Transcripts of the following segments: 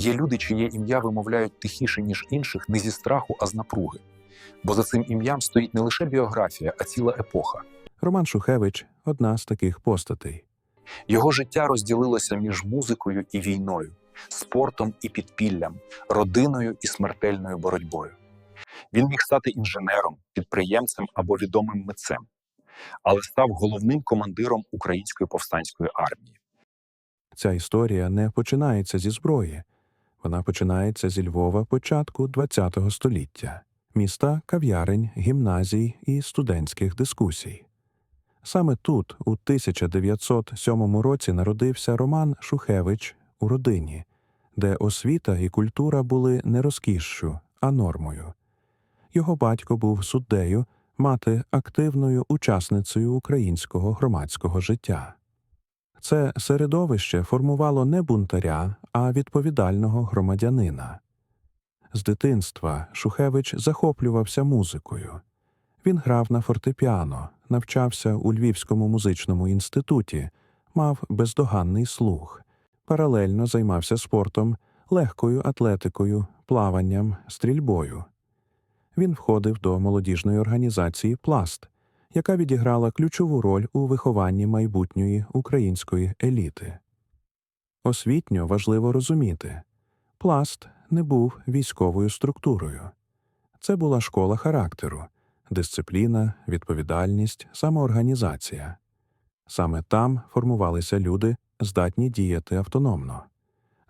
Є люди, чиє ім'я вимовляють тихіше, ніж інших, не зі страху, а з напруги. Бо за цим ім'ям стоїть не лише біографія, а ціла епоха. Роман Шухевич одна з таких постатей. Його життя розділилося між музикою і війною, спортом і підпіллям, родиною і смертельною боротьбою. Він міг стати інженером, підприємцем або відомим митцем, але став головним командиром української повстанської армії. Ця історія не починається зі зброї. Вона починається зі Львова початку ХХ століття, міста кав'ярень, гімназій і студентських дискусій. Саме тут, у 1907 році, народився Роман Шухевич у родині, де освіта і культура були не розкішшю, а нормою. Його батько був суддею, мати активною учасницею українського громадського життя. Це середовище формувало не бунтаря, а відповідального громадянина. З дитинства Шухевич захоплювався музикою. Він грав на фортепіано, навчався у Львівському музичному інституті, мав бездоганний слух, паралельно займався спортом, легкою атлетикою, плаванням, стрільбою. Він входив до молодіжної організації Пласт, яка відіграла ключову роль у вихованні майбутньої української еліти. Освітньо важливо розуміти пласт не був військовою структурою. Це була школа характеру, дисципліна, відповідальність, самоорганізація. Саме там формувалися люди, здатні діяти автономно.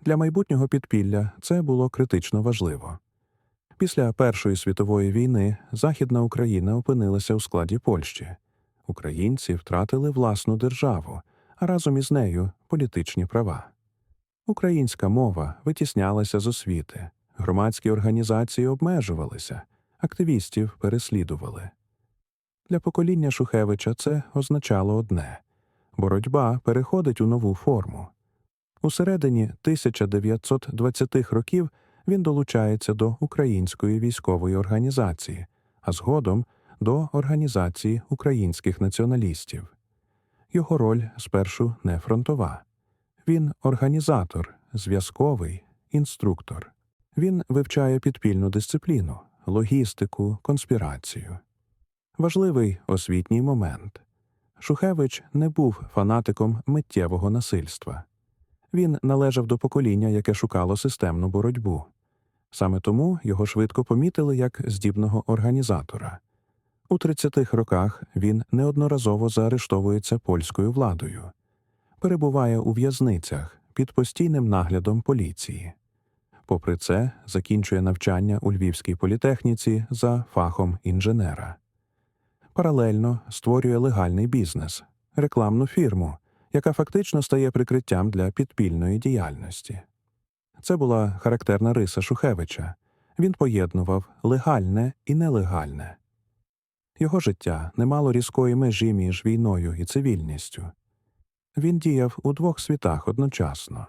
Для майбутнього підпілля це було критично важливо. Після Першої світової війни Західна Україна опинилася у складі Польщі. Українці втратили власну державу, а разом із нею політичні права. Українська мова витіснялася з освіти, громадські організації обмежувалися, активістів переслідували. Для покоління Шухевича це означало одне боротьба переходить у нову форму. У середині 1920-х років він долучається до Української військової організації, а згодом до Організації українських націоналістів. Його роль спершу не фронтова. Він організатор, зв'язковий, інструктор. Він вивчає підпільну дисципліну, логістику, конспірацію. Важливий освітній момент. Шухевич не був фанатиком миттєвого насильства. Він належав до покоління, яке шукало системну боротьбу. Саме тому його швидко помітили як здібного організатора. У 30-х роках він неодноразово заарештовується польською владою, перебуває у в'язницях під постійним наглядом поліції. Попри це, закінчує навчання у Львівській політехніці за фахом інженера. Паралельно створює легальний бізнес, рекламну фірму, яка фактично стає прикриттям для підпільної діяльності. Це була характерна риса Шухевича. Він поєднував легальне і нелегальне. Його життя не мало різкої межі між війною і цивільністю. Він діяв у двох світах одночасно.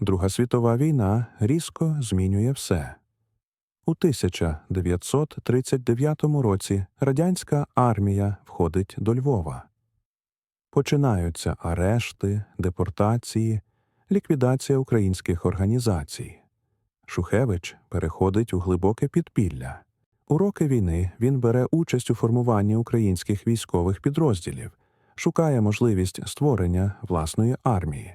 Друга світова війна різко змінює все. У 1939 році радянська армія входить до Львова. Починаються арешти, депортації, ліквідація українських організацій. Шухевич переходить у глибоке підпілля. У роки війни він бере участь у формуванні українських військових підрозділів, шукає можливість створення власної армії.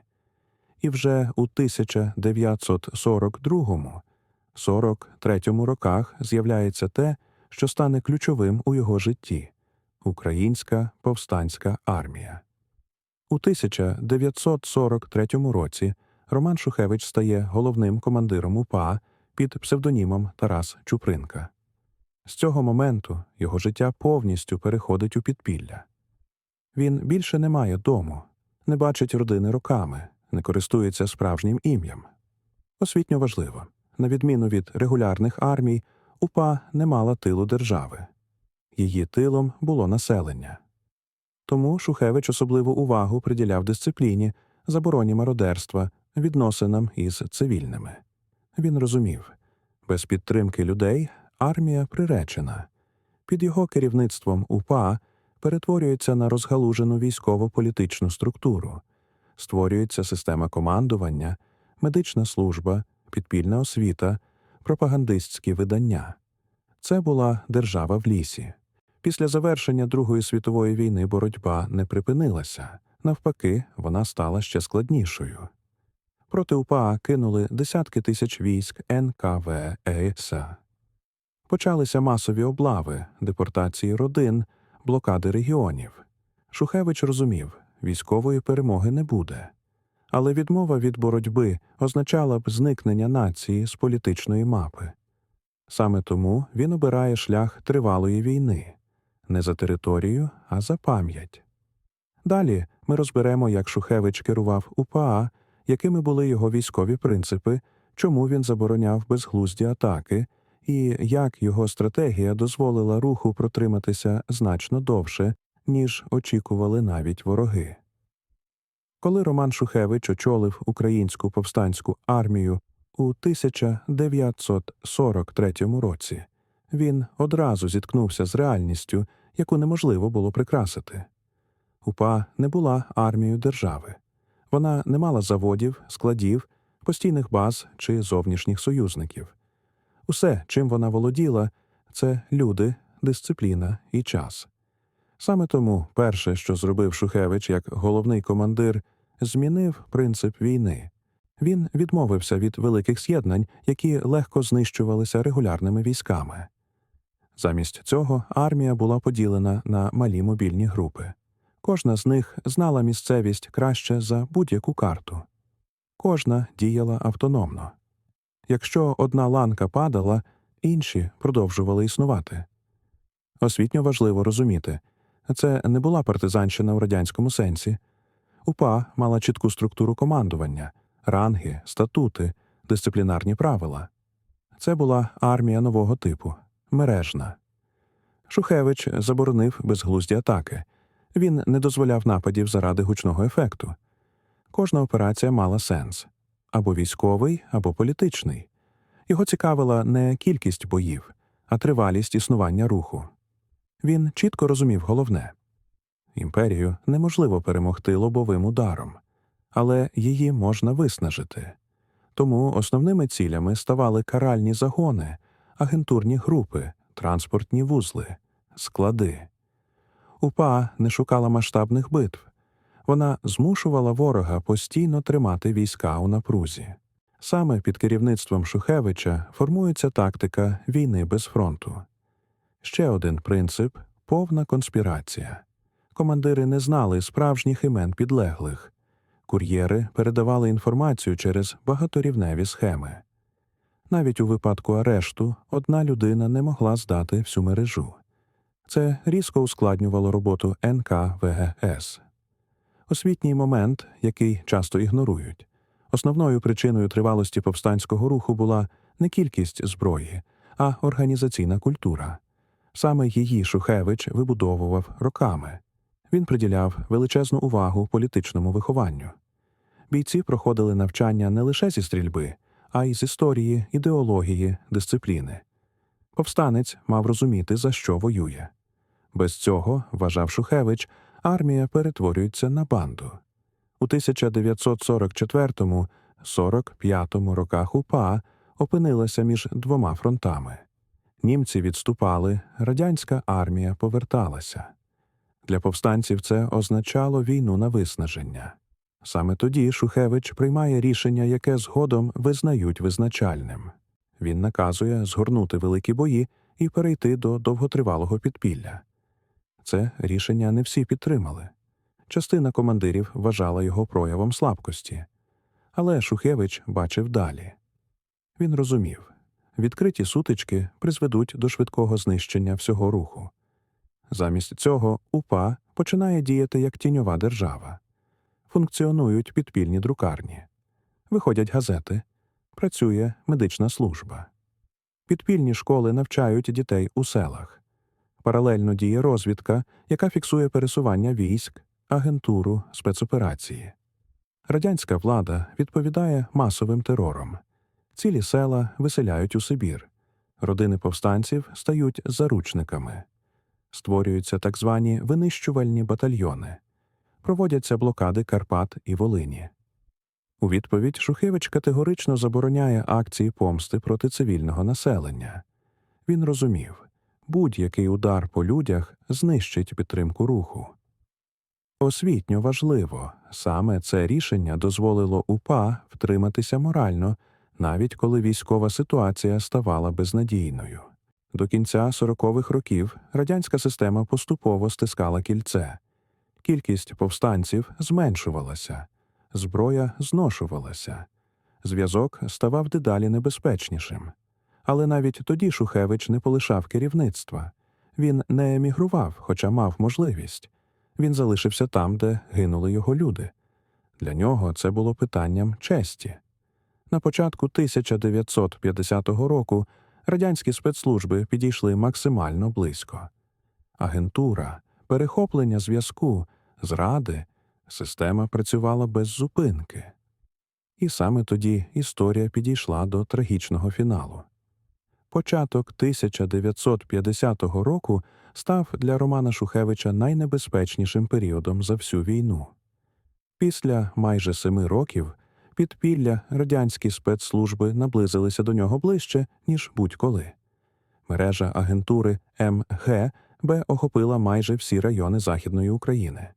І вже у 1942-43 роках з'являється те, що стане ключовим у його житті Українська повстанська армія. У 1943 році Роман Шухевич стає головним командиром УПА під псевдонімом Тарас Чупринка. З цього моменту його життя повністю переходить у підпілля. Він більше не має дому, не бачить родини роками, не користується справжнім ім'ям. Освітньо важливо на відміну від регулярних армій, УПА не мала тилу держави. Її тилом було населення. Тому Шухевич особливу увагу приділяв дисципліні, забороні мародерства, відносинам із цивільними. Він розумів без підтримки людей армія приречена. Під його керівництвом УПА перетворюється на розгалужену військово-політичну структуру, створюється система командування, медична служба, підпільна освіта, пропагандистські видання. Це була держава в лісі. Після завершення Другої світової війни боротьба не припинилася, навпаки, вона стала ще складнішою. Проти УПА кинули десятки тисяч військ НКВЕСА. Почалися масові облави, депортації родин, блокади регіонів. Шухевич розумів, військової перемоги не буде. Але відмова від боротьби означала б зникнення нації з політичної мапи. Саме тому він обирає шлях тривалої війни не за територію, а за пам'ять. Далі ми розберемо, як Шухевич керував УПА, якими були його військові принципи, чому він забороняв безглузді атаки, і як його стратегія дозволила руху протриматися значно довше, ніж очікували навіть вороги. Коли Роман Шухевич очолив українську повстанську армію у 1943 році, він одразу зіткнувся з реальністю, яку неможливо було прикрасити. УПА не була армією держави. Вона не мала заводів, складів, постійних баз чи зовнішніх союзників. Усе, чим вона володіла, це люди, дисципліна і час. Саме тому перше, що зробив Шухевич як головний командир, змінив принцип війни. Він відмовився від великих з'єднань, які легко знищувалися регулярними військами. Замість цього армія була поділена на малі мобільні групи. Кожна з них знала місцевість краще за будь-яку карту. Кожна діяла автономно. Якщо одна ланка падала, інші продовжували існувати. Освітньо важливо розуміти це не була партизанщина в радянському сенсі. УПА мала чітку структуру командування, ранги, статути, дисциплінарні правила. Це була армія нового типу, мережна. Шухевич заборонив безглузді атаки. Він не дозволяв нападів заради гучного ефекту. Кожна операція мала сенс або військовий, або політичний. Його цікавила не кількість боїв, а тривалість існування руху. Він чітко розумів головне імперію неможливо перемогти лобовим ударом, але її можна виснажити. Тому основними цілями ставали каральні загони, агентурні групи, транспортні вузли, склади. УПА не шукала масштабних битв. Вона змушувала ворога постійно тримати війська у напрузі. Саме під керівництвом Шухевича формується тактика війни без фронту. Ще один принцип повна конспірація. Командири не знали справжніх імен підлеглих. Кур'єри передавали інформацію через багаторівневі схеми. Навіть у випадку арешту одна людина не могла здати всю мережу. Це різко ускладнювало роботу НКВГС. Освітній момент, який часто ігнорують. Основною причиною тривалості повстанського руху була не кількість зброї, а організаційна культура. Саме її Шухевич вибудовував роками. Він приділяв величезну увагу політичному вихованню. Бійці проходили навчання не лише зі стрільби, а й з історії, ідеології, дисципліни. Повстанець мав розуміти, за що воює. Без цього, вважав Шухевич, армія перетворюється на банду. У 1944-45 роках УПА опинилася між двома фронтами. Німці відступали, радянська армія поверталася. Для повстанців це означало війну на виснаження. Саме тоді Шухевич приймає рішення, яке згодом визнають визначальним. Він наказує згорнути великі бої і перейти до довготривалого підпілля. Це рішення не всі підтримали. Частина командирів вважала його проявом слабкості. Але Шухевич бачив далі. Він розумів відкриті сутички призведуть до швидкого знищення всього руху. Замість цього УПА починає діяти як тіньова держава. Функціонують підпільні друкарні, виходять газети, працює медична служба. Підпільні школи навчають дітей у селах. Паралельно діє розвідка, яка фіксує пересування військ, агентуру, спецоперації. Радянська влада відповідає масовим терором. Цілі села виселяють у Сибір. Родини повстанців стають заручниками. Створюються так звані винищувальні батальйони. Проводяться блокади Карпат і Волині. У відповідь Шухевич категорично забороняє акції помсти проти цивільного населення. Він розумів, будь-який удар по людях знищить підтримку руху. Освітньо важливо, саме це рішення дозволило УПА втриматися морально, навіть коли військова ситуація ставала безнадійною. До кінця 40-х років радянська система поступово стискала кільце. Кількість повстанців зменшувалася, зброя зношувалася, зв'язок ставав дедалі небезпечнішим. Але навіть тоді Шухевич не полишав керівництва. Він не емігрував, хоча мав можливість. Він залишився там, де гинули його люди. Для нього це було питанням честі. На початку 1950 року радянські спецслужби підійшли максимально близько. Агентура, перехоплення зв'язку, зради, система працювала без зупинки. І саме тоді історія підійшла до трагічного фіналу. Початок 1950 року став для Романа Шухевича найнебезпечнішим періодом за всю війну. Після майже семи років підпілля радянські спецслужби наблизилися до нього ближче, ніж будь-коли. Мережа агентури МГБ охопила майже всі райони Західної України.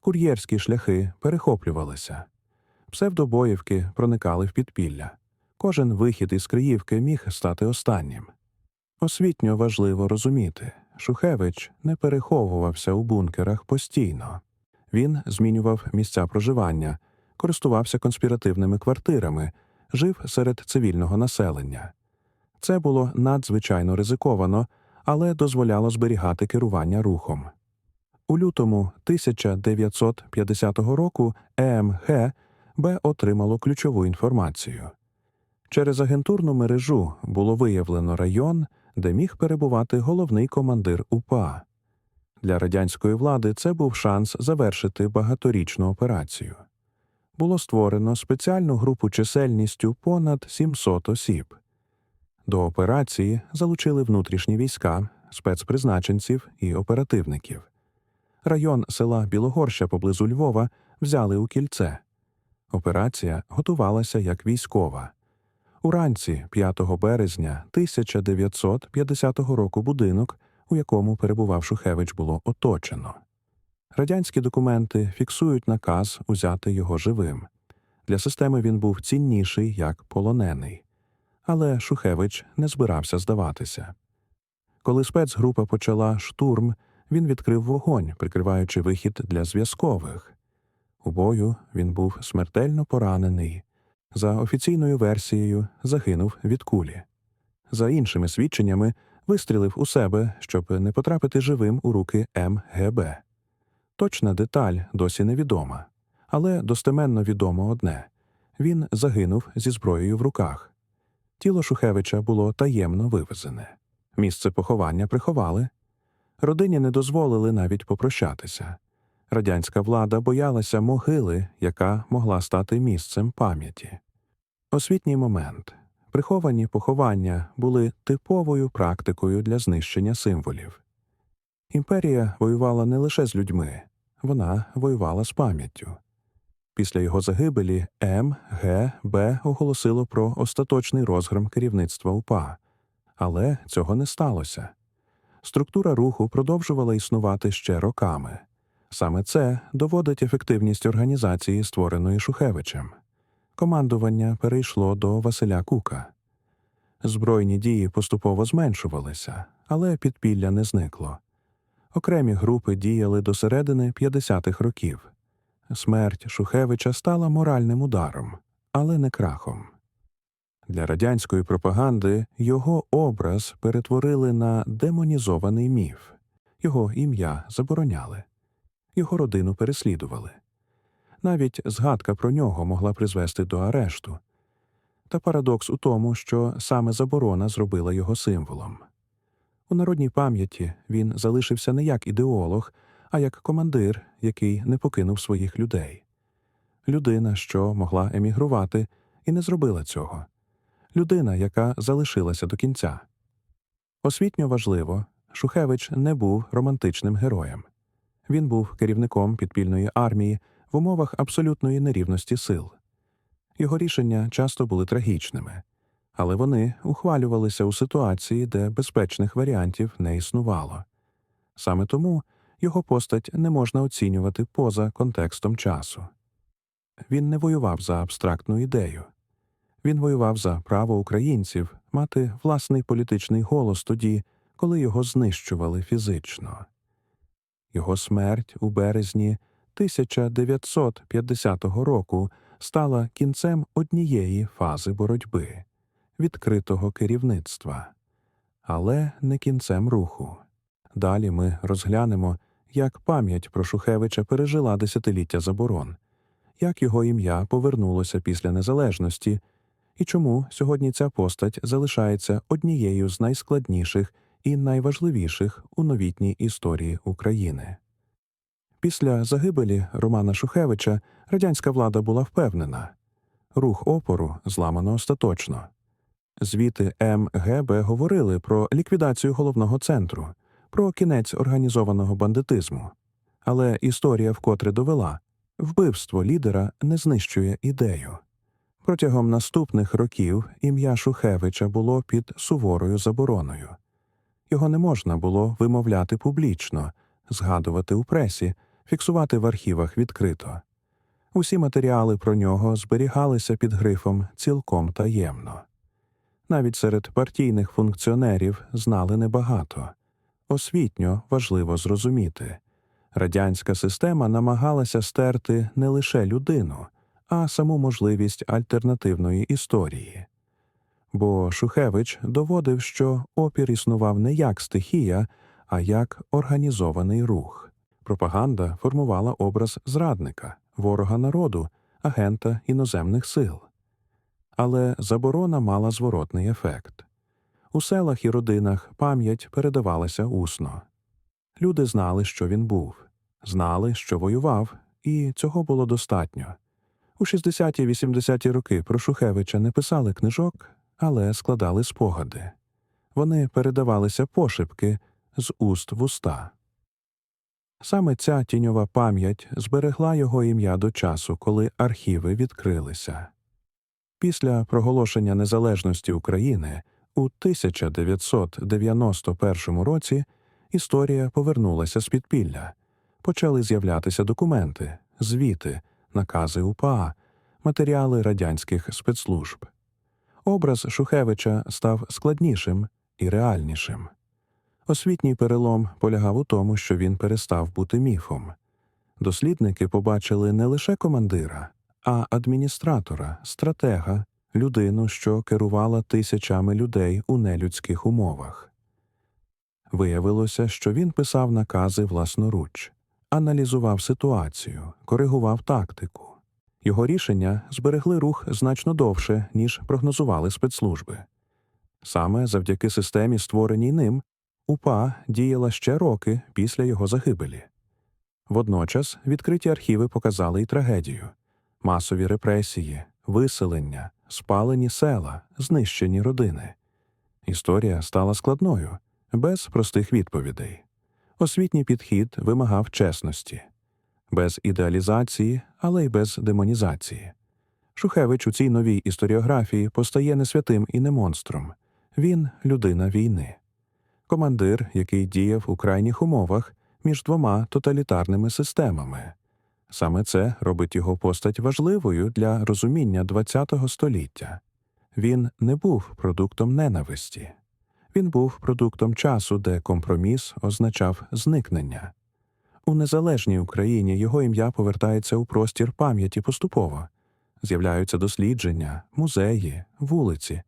Кур'єрські шляхи перехоплювалися, псевдобоївки проникали в підпілля. Кожен вихід із Криївки міг стати останнім. Освітньо важливо розуміти, Шухевич не переховувався у бункерах постійно. Він змінював місця проживання, користувався конспіративними квартирами, жив серед цивільного населення. Це було надзвичайно ризиковано, але дозволяло зберігати керування рухом. У лютому 1950 року ЕМГ Б отримало ключову інформацію. Через агентурну мережу було виявлено район, де міг перебувати головний командир УПА. Для радянської влади це був шанс завершити багаторічну операцію. Було створено спеціальну групу чисельністю понад 700 осіб. До операції залучили внутрішні війська, спецпризначенців і оперативників. Район села Білогорща поблизу Львова взяли у кільце. Операція готувалася як військова. Уранці 5 березня 1950 року будинок, у якому перебував Шухевич, було оточено. Радянські документи фіксують наказ узяти його живим. Для системи він був цінніший як полонений. Але Шухевич не збирався здаватися. Коли спецгрупа почала штурм, він відкрив вогонь, прикриваючи вихід для зв'язкових. У бою він був смертельно поранений. За офіційною версією, загинув від кулі. За іншими свідченнями, вистрілив у себе, щоб не потрапити живим у руки МГБ. Точна деталь досі невідома, але достеменно відомо одне він загинув зі зброєю в руках. Тіло Шухевича було таємно вивезене. Місце поховання приховали. Родині не дозволили навіть попрощатися. Радянська влада боялася могили, яка могла стати місцем пам'яті. Освітній момент. Приховані поховання були типовою практикою для знищення символів. Імперія воювала не лише з людьми, вона воювала з пам'яттю. Після його загибелі М, Г, Б оголосило про остаточний розгром керівництва УПА, але цього не сталося. Структура руху продовжувала існувати ще роками. Саме це доводить ефективність організації, створеної Шухевичем. Командування перейшло до Василя Кука. Збройні дії поступово зменшувалися, але підпілля не зникло. Окремі групи діяли до середини 50-х років. Смерть Шухевича стала моральним ударом, але не крахом. Для радянської пропаганди його образ перетворили на демонізований міф, його ім'я забороняли, його родину переслідували. Навіть згадка про нього могла призвести до арешту. Та парадокс у тому, що саме заборона зробила його символом. У народній пам'яті він залишився не як ідеолог, а як командир, який не покинув своїх людей. Людина, що могла емігрувати, і не зробила цього. Людина, яка залишилася до кінця. Освітньо важливо, Шухевич не був романтичним героєм. Він був керівником підпільної армії в умовах абсолютної нерівності сил. Його рішення часто були трагічними, але вони ухвалювалися у ситуації, де безпечних варіантів не існувало. Саме тому його постать не можна оцінювати поза контекстом часу. Він не воював за абстрактну ідею. Він воював за право українців мати власний політичний голос тоді, коли його знищували фізично. Його смерть у березні 1950 року стала кінцем однієї фази боротьби відкритого керівництва, але не кінцем руху. Далі ми розглянемо, як пам'ять про Шухевича пережила десятиліття заборон, як його ім'я повернулося після незалежності, і чому сьогодні ця постать залишається однією з найскладніших і найважливіших у новітній історії України. Після загибелі Романа Шухевича радянська влада була впевнена рух опору зламано остаточно. Звіти МГБ говорили про ліквідацію головного центру, про кінець організованого бандитизму. Але історія вкотре довела вбивство лідера не знищує ідею. Протягом наступних років ім'я Шухевича було під суворою забороною. Його не можна було вимовляти публічно, згадувати у пресі, фіксувати в архівах відкрито. Усі матеріали про нього зберігалися під грифом цілком таємно. Навіть серед партійних функціонерів знали небагато. Освітньо важливо зрозуміти радянська система намагалася стерти не лише людину, а саму можливість альтернативної історії. Бо Шухевич доводив, що опір існував не як стихія, а як організований рух. Пропаганда формувала образ зрадника, ворога народу, агента іноземних сил. Але заборона мала зворотний ефект. У селах і родинах пам'ять передавалася усно. Люди знали, що він був, знали, що воював, і цього було достатньо. У 60-80-ті роки про Шухевича не писали книжок, але складали спогади. Вони передавалися пошепки з уст в уста. Саме ця тіньова пам'ять зберегла його ім'я до часу, коли архіви відкрилися. Після проголошення незалежності України у 1991 році історія повернулася з підпілля. Почали з'являтися документи, звіти, накази УПА, матеріали радянських спецслужб. Образ Шухевича став складнішим і реальнішим. Освітній перелом полягав у тому, що він перестав бути міфом. Дослідники побачили не лише командира, а адміністратора, стратега, людину, що керувала тисячами людей у нелюдських умовах. Виявилося, що він писав накази власноруч, аналізував ситуацію, коригував тактику. Його рішення зберегли рух значно довше, ніж прогнозували спецслужби. Саме завдяки системі, створеній ним, УПА діяла ще роки після його загибелі. Водночас відкриті архіви показали й трагедію масові репресії, виселення, спалені села, знищені родини. Історія стала складною, без простих відповідей. Освітній підхід вимагав чесності, без ідеалізації, але й без демонізації. Шухевич у цій новій історіографії постає не святим і не монстром він людина війни, командир, який діяв у крайніх умовах між двома тоталітарними системами. Саме це робить його постать важливою для розуміння ХХ століття. Він не був продуктом ненависті, він був продуктом часу, де компроміс означав зникнення. У незалежній Україні його ім'я повертається у простір пам'яті поступово. З'являються дослідження, музеї, вулиці,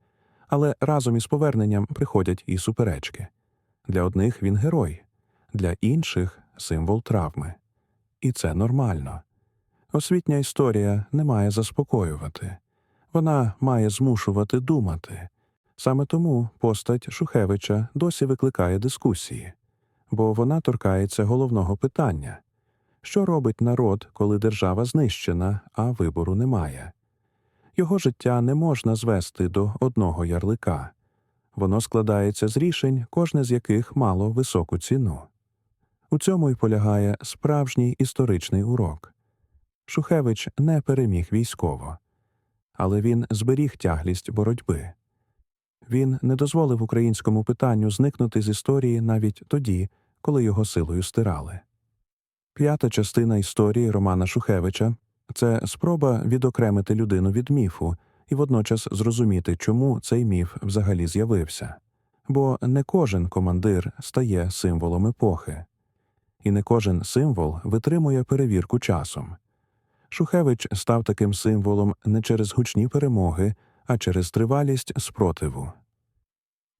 але разом із поверненням приходять і суперечки. Для одних він герой, для інших символ травми. І це нормально. Освітня історія не має заспокоювати, вона має змушувати думати. Саме тому постать Шухевича досі викликає дискусії, бо вона торкається головного питання що робить народ, коли держава знищена, а вибору немає? Його життя не можна звести до одного ярлика воно складається з рішень, кожне з яких мало високу ціну. У цьому й полягає справжній історичний урок. Шухевич не переміг військово, але він зберіг тяглість боротьби. Він не дозволив українському питанню зникнути з історії навіть тоді, коли його силою стирали. П'ята частина історії Романа Шухевича це спроба відокремити людину від міфу і водночас зрозуміти, чому цей міф взагалі з'явився. Бо не кожен командир стає символом епохи, і не кожен символ витримує перевірку часом. Шухевич став таким символом не через гучні перемоги, а через тривалість спротиву.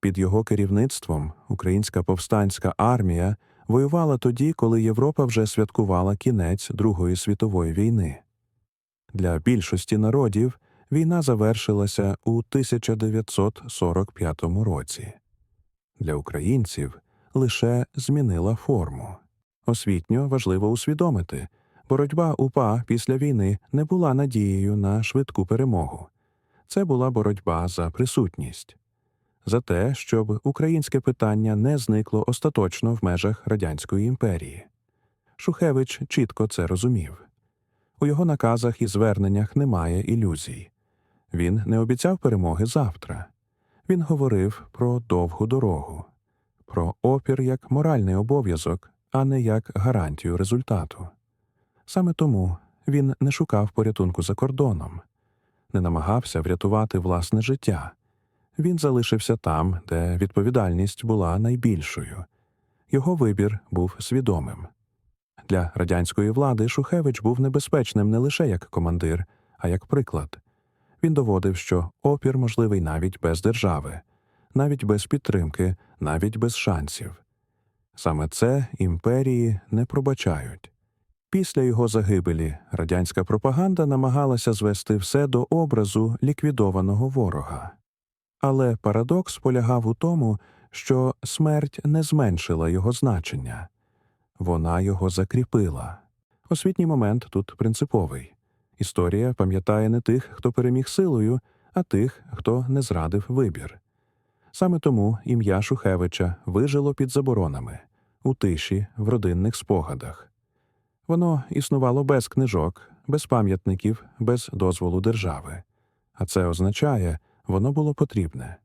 Під його керівництвом українська повстанська армія воювала тоді, коли Європа вже святкувала кінець Другої світової війни. Для більшості народів війна завершилася у 1945 році. Для українців лише змінила форму. Освітньо важливо усвідомити, боротьба УПА після війни не була надією на швидку перемогу. Це була боротьба за присутність, за те, щоб українське питання не зникло остаточно в межах Радянської імперії. Шухевич чітко це розумів. У його наказах і зверненнях немає ілюзій. Він не обіцяв перемоги завтра. Він говорив про довгу дорогу, про опір як моральний обов'язок, а не як гарантію результату. Саме тому він не шукав порятунку за кордоном, не намагався врятувати власне життя. Він залишився там, де відповідальність була найбільшою. Його вибір був свідомим. Для радянської влади Шухевич був небезпечним не лише як командир, а як приклад. Він доводив, що опір можливий навіть без держави, навіть без підтримки, навіть без шансів. Саме це імперії не пробачають. Після його загибелі радянська пропаганда намагалася звести все до образу ліквідованого ворога. Але парадокс полягав у тому, що смерть не зменшила його значення вона його закріпила. Освітній момент тут принциповий. Історія пам'ятає не тих, хто переміг силою, а тих, хто не зрадив вибір. Саме тому ім'я Шухевича вижило під заборонами, у тиші, в родинних спогадах. Воно існувало без книжок, без пам'ятників, без дозволу держави. А це означає, воно було потрібне.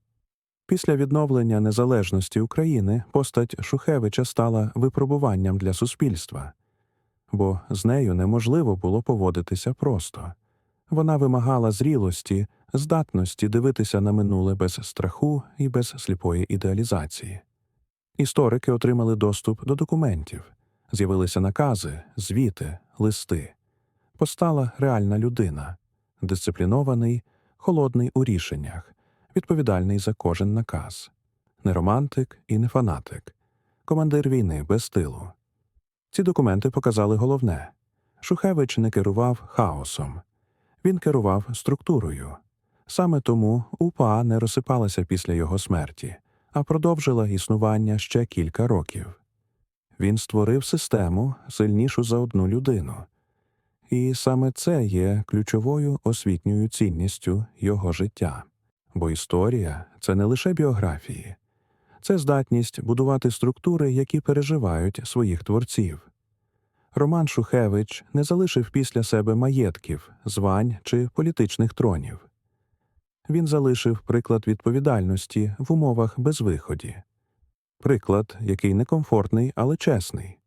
Після відновлення незалежності України постать Шухевича стала випробуванням для суспільства, бо з нею неможливо було поводитися просто. Вона вимагала зрілості, здатності дивитися на минуле без страху і без сліпої ідеалізації. Історики отримали доступ до документів, з'явилися накази, звіти, листи. Постала реальна людина, дисциплінований, холодний у рішеннях, відповідальний за кожен наказ, не романтик і не фанатик, командир війни без стилу. Ці документи показали головне. Шухевич не керував хаосом, він керував структурою. Саме тому УПА не розсипалася після його смерті, а продовжила існування ще кілька років. Він створив систему сильнішу за одну людину. І саме це є ключовою освітньою цінністю його життя. Бо історія це не лише біографії, це здатність будувати структури, які переживають своїх творців. Роман Шухевич не залишив після себе маєтків, звань чи політичних тронів. Він залишив приклад відповідальності в умовах безвиході, приклад, який некомфортний, але чесний.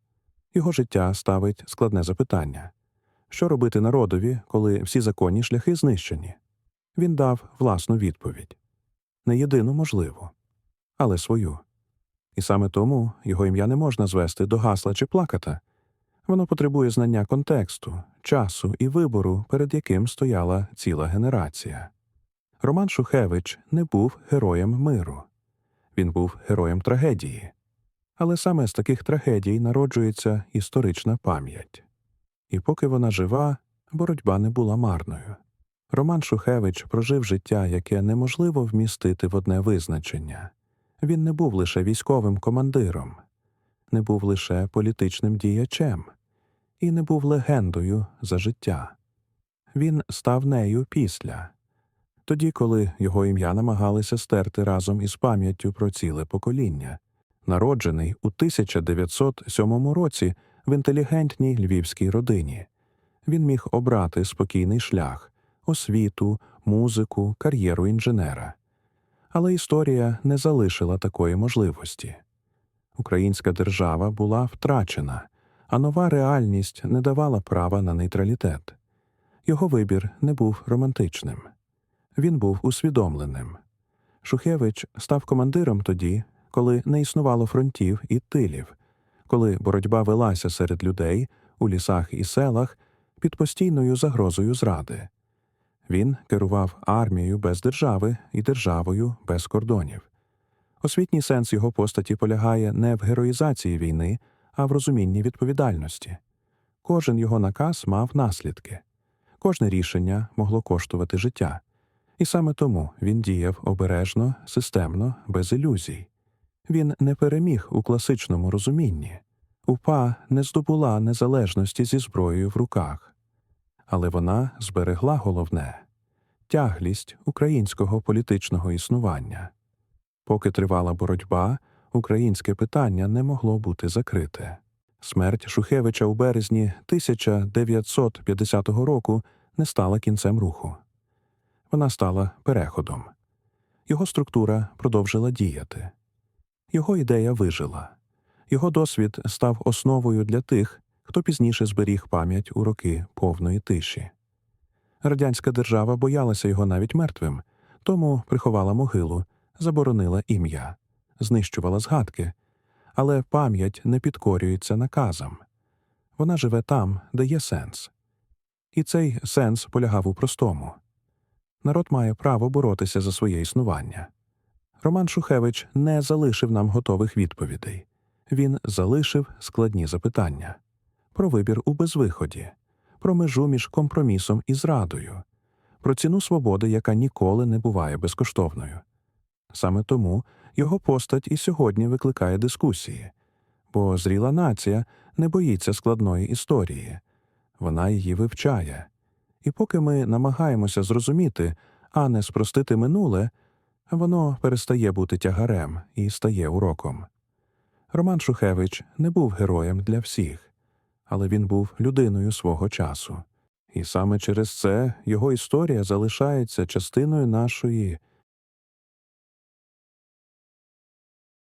Його життя ставить складне запитання що робити народові, коли всі законні шляхи знищені? Він дав власну відповідь не єдину можливу, але свою. І саме тому його ім'я не можна звести до гасла чи плаката. Воно потребує знання контексту, часу і вибору, перед яким стояла ціла генерація. Роман Шухевич не був героєм миру, він був героєм трагедії. Але саме з таких трагедій народжується історична пам'ять. І поки вона жива, боротьба не була марною. Роман Шухевич прожив життя, яке неможливо вмістити в одне визначення. Він не був лише військовим командиром, не був лише політичним діячем і не був легендою за життя. Він став нею після, тоді, коли його ім'я намагалися стерти разом із пам'яттю про ціле покоління. Народжений у 1907 році в інтелігентній львівській родині. Він міг обрати спокійний шлях, освіту, музику, кар'єру інженера. Але історія не залишила такої можливості. Українська держава була втрачена, а нова реальність не давала права на нейтралітет. Його вибір не був романтичним. Він був усвідомленим. Шухевич став командиром тоді, коли не існувало фронтів і тилів, коли боротьба велася серед людей у лісах і селах під постійною загрозою зради. Він керував армією без держави і державою без кордонів. Освітній сенс його постаті полягає не в героїзації війни, а в розумінні відповідальності. Кожен його наказ мав наслідки, кожне рішення могло коштувати життя. І саме тому він діяв обережно, системно, без ілюзій. Він не переміг у класичному розумінні. УПА не здобула незалежності зі зброєю в руках, але вона зберегла головне тяглість українського політичного існування. Поки тривала боротьба, українське питання не могло бути закрите. Смерть Шухевича у березні 1950 року не стала кінцем руху. Вона стала переходом. Його структура продовжила діяти. Його ідея вижила. Його досвід став основою для тих, хто пізніше зберіг пам'ять у роки повної тиші. Радянська держава боялася його навіть мертвим, тому приховала могилу, заборонила ім'я, знищувала згадки, але пам'ять не підкорюється наказам. Вона живе там, де є сенс. І цей сенс полягав у простому народ має право боротися за своє існування. Роман Шухевич не залишив нам готових відповідей. Він залишив складні запитання про вибір у безвиході, про межу між компромісом і зрадою, про ціну свободи, яка ніколи не буває безкоштовною. Саме тому його постать і сьогодні викликає дискусії, бо зріла нація не боїться складної історії, вона її вивчає. І поки ми намагаємося зрозуміти, а не спростити минуле, воно перестає бути тягарем і стає уроком. Роман Шухевич не був героєм для всіх, але він був людиною свого часу. І саме через це його історія залишається частиною нашої